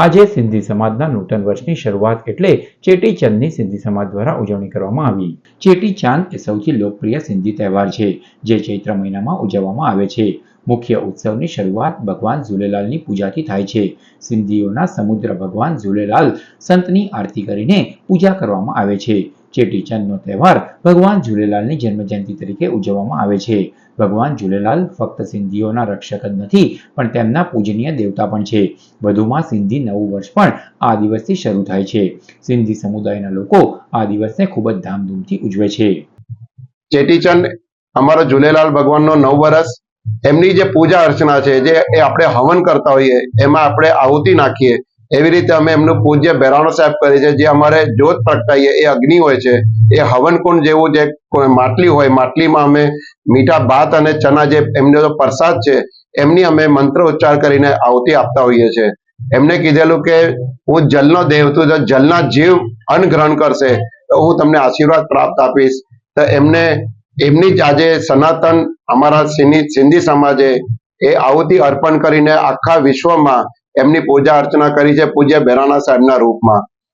આજે સિંધી સમાજના નૂતન વર્ષની શરૂઆત એટલે ચેટીચંદની સિંધી સમાજ દ્વારા ઉજવણી કરવામાં આવી. ચેટીચાંદ એ સૌથી લોકપ્રિય સિંધી તહેવાર છે, જે ચૈત્ર મહિનામાં ઉજવવામાં આવે છે. મુખ્ય ઉત્સવની શરૂઆત ભગવાન ઝૂલેલાલની પૂજાથી થાય છે. સિંધીઓના સમુદ્ર ભગવાન ઝૂલેલાલ સંતની આરતી કરીને પૂજા કરવામાં આવે છે. ચેટીચંદનો તહેવાર ભગવાન ઝૂલેલાલની જન્મજયંતિ તરીકે ઉજવવામાં આવે છે. ભગવાન ઝૂલેલાલ ફક્ત સિંધીઓના રક્ષક જ નથી, પણ તેમના પૂજનીય દેવતા પણ છે. વધુમાં સિંધી નવું વર્ષ પણ આ દિવસથી શરૂ થાય છે. સિંધી સમુદાયના લોકો આ દિવસને ખૂબ જ ધામધૂમથી ઉજવે છે. ચેટીચંદ અમારો ઝૂલેલાલ ભગવાનનો નવ વર્ષ, એમની જે પૂજા અર્ચના છે, જે એ આપણે હવન કરતા હોઈએ, એમાં આપણે આહુતિ નાખીએ એવી રીતે અમે એમનું પૂજ્ય બેરાણો સાહેબ કરીએ છીએ. જે અમારે જ્યોત પ્રગટાઈએ એ અગ્નિ હોય છે, એ હવન કુંડ જેવું જે માટલી હોય, માટલીમાં અમે મીઠા ભાત અને ચના જે એમનો જે પ્રસાદ છે, એમની અમે મંત્ર ઉચ્ચાર કરીને આહુતિ આપતા હોઈએ છીએ. એમને કીધેલું કે હું જલનો દેવ છું જો જલના જીવ અન્ન ગ્રહણ કરશે, તો હું તમને આશીર્વાદ પ્રાપ્ત આપીશ. તો એમને એમની જ આજે સનાતન અમારા સિંધી સમાજે એ આહુતિ અર્પણ કરીને આખા વિશ્વમાં એમની પૂજા અર્ચના કરી છે પૂજ્ય બેરાણા સાહેબના રૂપમાં.